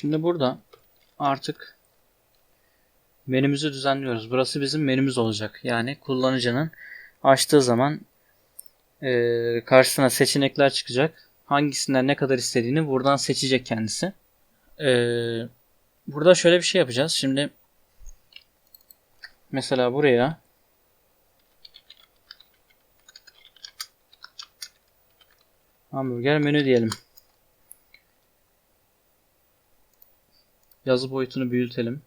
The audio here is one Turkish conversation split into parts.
Şimdi burada artık menümüzü düzenliyoruz. Burası bizim menümüz olacak. Yani kullanıcının açtığı zaman e, karşısına seçenekler çıkacak. Hangisinden ne kadar istediğini buradan seçecek kendisi. E, burada şöyle bir şey yapacağız. Şimdi mesela buraya hamburger menü diyelim. Yazı boyutunu büyütelim.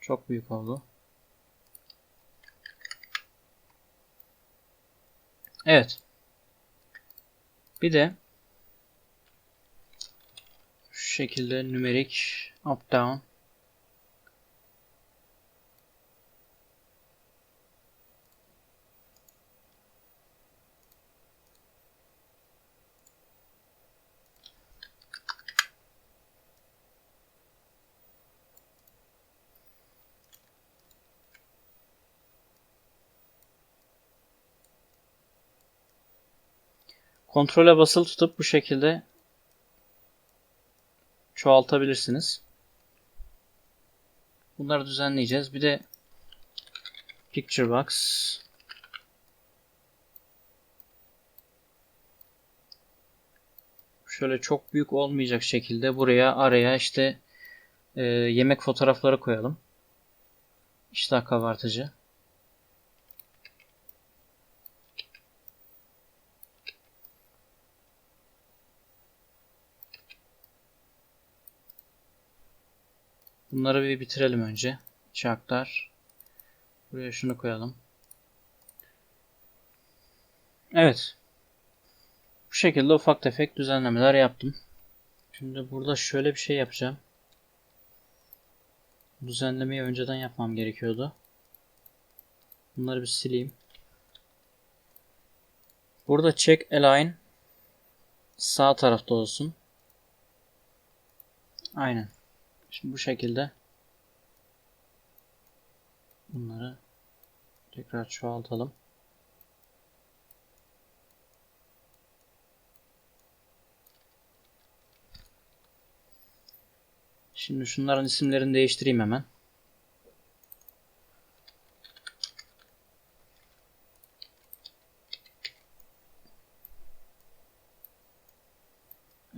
Çok büyük oldu. Evet. Bir de şu şekilde nümerik up down Kontrole basılı tutup bu şekilde çoğaltabilirsiniz. Bunları düzenleyeceğiz. Bir de Picture Box şöyle çok büyük olmayacak şekilde buraya araya işte e, yemek fotoğrafları koyalım. İştah kabartıcı. Bunları bir bitirelim önce. Çaklar. Buraya şunu koyalım. Evet. Bu şekilde ufak tefek düzenlemeler yaptım. Şimdi burada şöyle bir şey yapacağım. Düzenlemeyi önceden yapmam gerekiyordu. Bunları bir sileyim. Burada check align sağ tarafta olsun. Aynen. Şimdi bu şekilde bunları tekrar çoğaltalım. Şimdi şunların isimlerini değiştireyim hemen.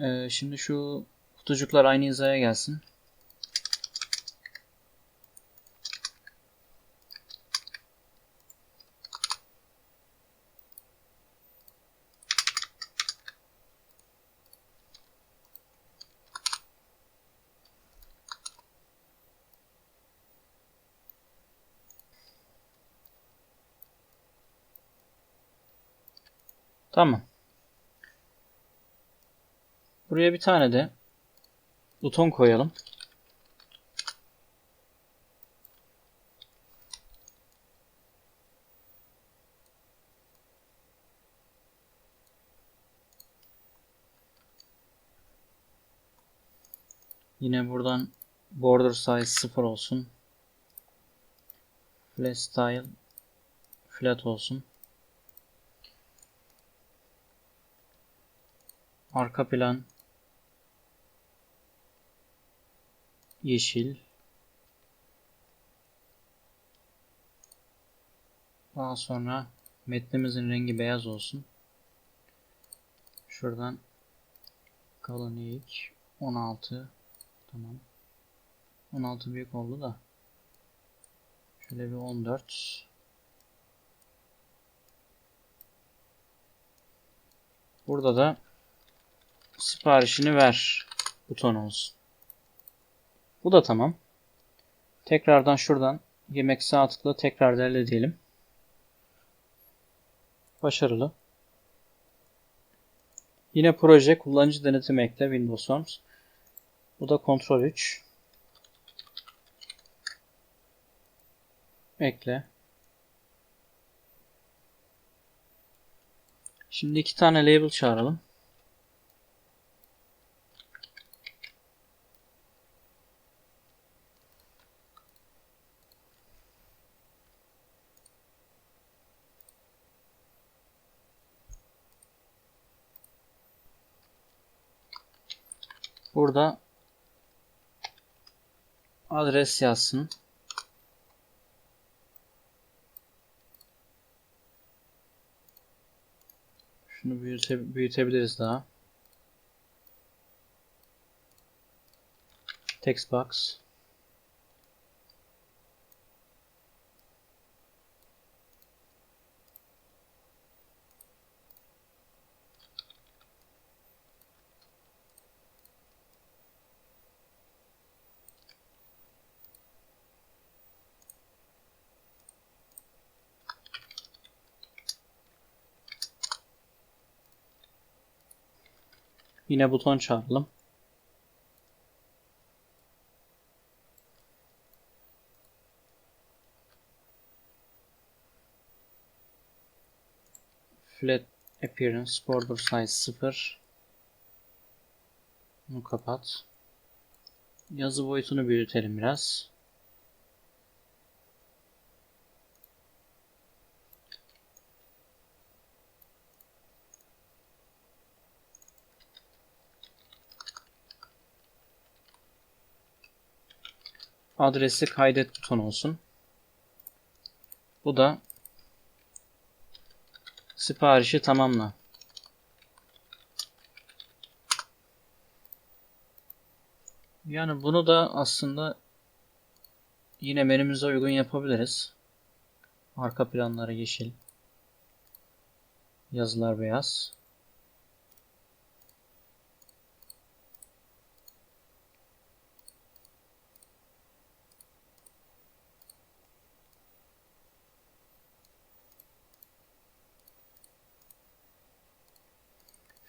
Ee, şimdi şu kutucuklar aynı hizaya gelsin. Tamam. Buraya bir tane de buton koyalım. Yine buradan border size 0 olsun. Flat style flat olsun. Arka plan yeşil. Daha sonra metnimizin rengi beyaz olsun. Şuradan kalın eğik 16 tamam. 16 büyük oldu da şöyle bir 14 Burada da siparişini ver buton. Bu da tamam. Tekrardan şuradan yemek sağ tıkla tekrar derle diyelim. Başarılı. Yine proje kullanıcı denetimi ekle Windows Forms. Bu da kontrol 3. Ekle. Şimdi iki tane label çağıralım. Burada adres yazsın. Şunu büyüte, büyütebiliriz daha. Text box. Yine buton çağıralım. Flat appearance border size 0. Bunu kapat. Yazı boyutunu büyütelim biraz. Adresi kaydet butonu olsun. Bu da siparişi tamamla. Yani bunu da aslında yine menümüze uygun yapabiliriz. Arka planları yeşil. Yazılar beyaz.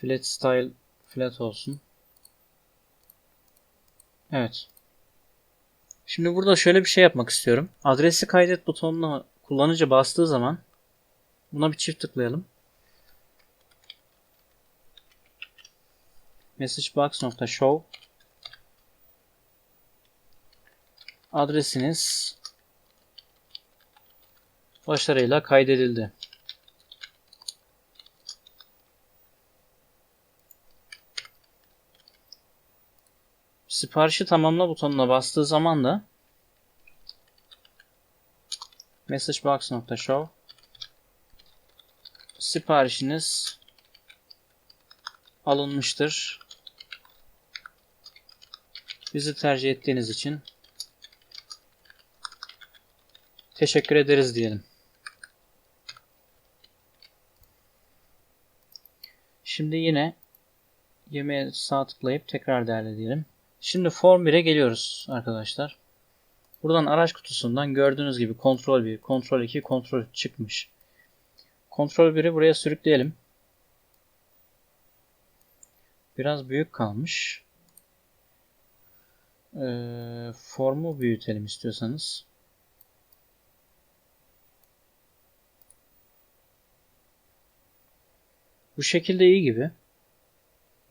Flat style flat olsun. Evet. Şimdi burada şöyle bir şey yapmak istiyorum. Adresi kaydet butonuna kullanıcı bastığı zaman buna bir çift tıklayalım. messagebox.show adresiniz başarıyla kaydedildi. Siparişi tamamla butonuna bastığı zaman da messagebox.show siparişiniz alınmıştır. Bizi tercih ettiğiniz için teşekkür ederiz diyelim. Şimdi yine yemeğe sağ tıklayıp tekrar değerli diyelim. Şimdi Form 1'e geliyoruz arkadaşlar. Buradan araç kutusundan gördüğünüz gibi kontrol 1, kontrol 2, kontrol çıkmış. Kontrol 1'i buraya sürükleyelim. Biraz büyük kalmış. Ee, formu büyütelim istiyorsanız. Bu şekilde iyi gibi.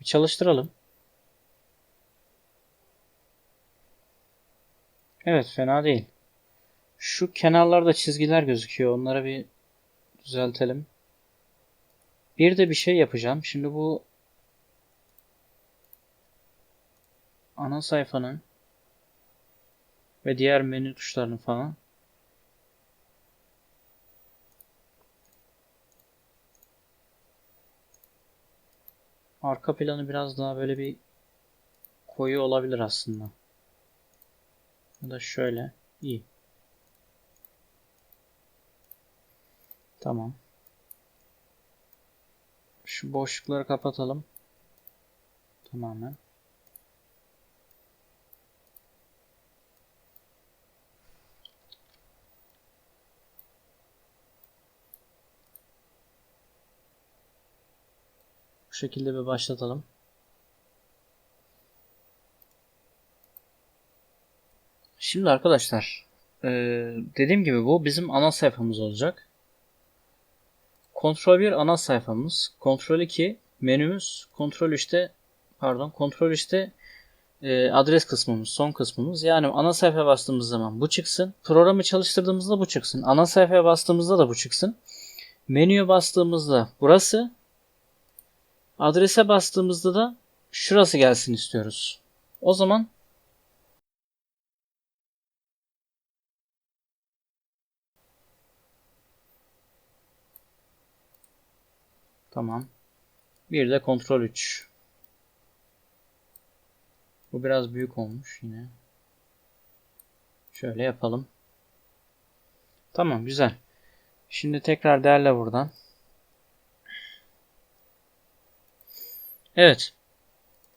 Bir çalıştıralım. Evet fena değil. Şu kenarlarda çizgiler gözüküyor. Onları bir düzeltelim. Bir de bir şey yapacağım. Şimdi bu ana sayfanın ve diğer menü tuşlarını falan arka planı biraz daha böyle bir koyu olabilir aslında. Bu da şöyle. iyi. Tamam. Şu boşlukları kapatalım. Tamamen. Bu şekilde bir başlatalım. Şimdi arkadaşlar e, dediğim gibi bu bizim ana sayfamız olacak. Kontrol 1 ana sayfamız. Kontrol 2 menümüz. Kontrol 3'te pardon kontrol 3'te e, adres kısmımız, son kısmımız. Yani ana sayfaya bastığımız zaman bu çıksın. Programı çalıştırdığımızda bu çıksın. Ana sayfaya bastığımızda da bu çıksın. Menüye bastığımızda burası. Adrese bastığımızda da şurası gelsin istiyoruz. O zaman Tamam. Bir de kontrol 3. Bu biraz büyük olmuş yine. Şöyle yapalım. Tamam güzel. Şimdi tekrar derle buradan. Evet.